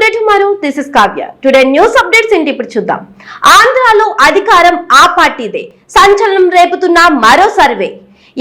Today tomorrow this is Kavya today news updates ఏంటి ఇప్పుడు చూద్దాం. ఆంధ్రాలో అధికారం ఆ పార్టీదే. సంచలనం రేపుతున్న మరో సర్వే.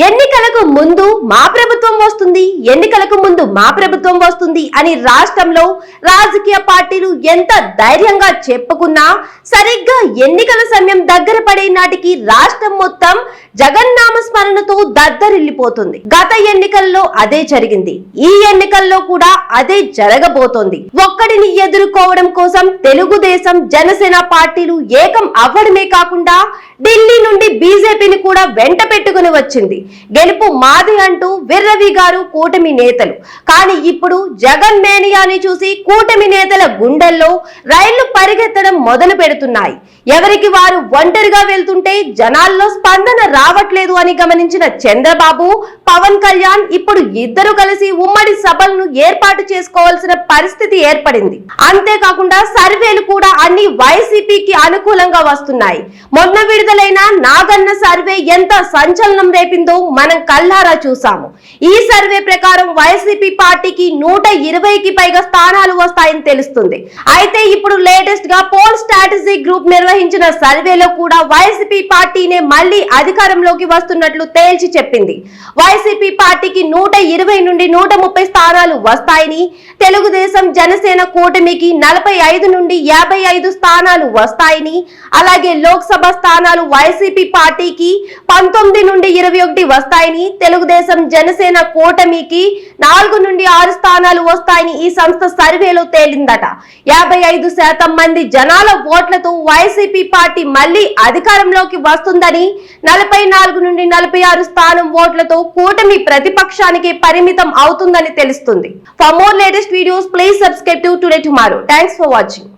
ఎన్నికలకు ముందు మా ప్రభుత్వం వస్తుంది ఎన్నికలకు ముందు మా ప్రభుత్వం వస్తుంది అని రాష్ట్రంలో రాజకీయ పార్టీలు ఎంత ధైర్యంగా చెప్పుకున్నా సరిగ్గా ఎన్నికల సమయం దగ్గర పడే నాటికి రాష్ట్రం మొత్తం జగన్నామ స్మరణతో దద్దరిల్లిపోతుంది. గత ఎన్నికల్లో అదే జరిగింది. ఈ ఎన్నికల్లో కూడా అదే జరగబోతోంది. ఒక్కడిని ఎదుర్కోవడం కోసం తెలుగుదేశం జనసేన పార్టీలు ఏకం అవ్వడమే కాకుండా ఢిల్లీ నుండి బీజేపీని కూడా వెంట పెట్టుకుని వచ్చింది. గెలుపు మాది అంటూ విర్రవి గారు కూటమి నేతలు. కానీ ఇప్పుడు జగన్ మేనియాని చూసి కూటమి నేతల గుండెల్లో రైళ్ళు పరిగెత్తడం మొదలు పెడుతున్నాయి ఎవరికి వారు ఒంటరిగా వెళ్తుంటే జనాల్లో స్పందన రావట్లేదు అని గమనించిన చంద్రబాబు పవన్ కళ్యాణ్ ఇప్పుడు ఇద్దరు కలిసి ఉమ్మడి సభలను ఏర్పాటు చేసుకోవాల్సిన పరిస్థితి ఏర్పడింది. అంతేకాకుండా సర్వేలు కూడా అన్ని వైసీపీకి అనుకూలంగా వస్తున్నాయి. మొన్న విడుదలైన నాగన్న సర్వే ఎంత సంచలనం రేపిందో మనం కల్లారా చూసాము ఈ సర్వే ప్రకారం వైసీపీ పార్టీకి నూట ఇరవైకి పైగా స్థానాలు వస్తాయని తెలుస్తుంది. అయితే ఇప్పుడు లేటెస్ట్గా పోల్ స్ట్రాటజీ గ్రూప్ నిర్వహించిన సర్వేలో కూడా వైసీపీ పార్టీనే మళ్ళీ అధికారంలోకి వస్తున్నట్లు తేల్చి చెప్పింది. వైసీపీ పార్టీకి నూట ఇరవై నుండి నూట ముప్పై స్థానాలు వస్తాయని తెలుగుదేశం జనసేన కూటమికి నలభై ఐదు నుండి యాభై ఐదు స్థానాలు వస్తాయని అలాగే లోక్సభ స్థానాలు వైసీపీ పార్టీకి పంతొమ్మిది నుండి ఇరవై ఒకటి వస్తాయని తెలుగుదేశం జనసేన కూటమికి నాలుగు నుండి ఆరు స్థానాలు వస్తాయని ఈ సంస్థ సర్వేలో తేలిందట. యాభై ఐదు శాతం మంది జనాల ఓట్లతో వైసీపీ పార్టీ మళ్ళీ అధికారంలోకి వస్తుందని నలభై నాలుగు నుండి నలభై ఆరు స్థానం ఓట్లతో కూటమి ప్రతిపక్షానికి పరిమితం అవుతుందని తెలుస్తుంది. For more latest videos please subscribe to today tomorrow thanks for watching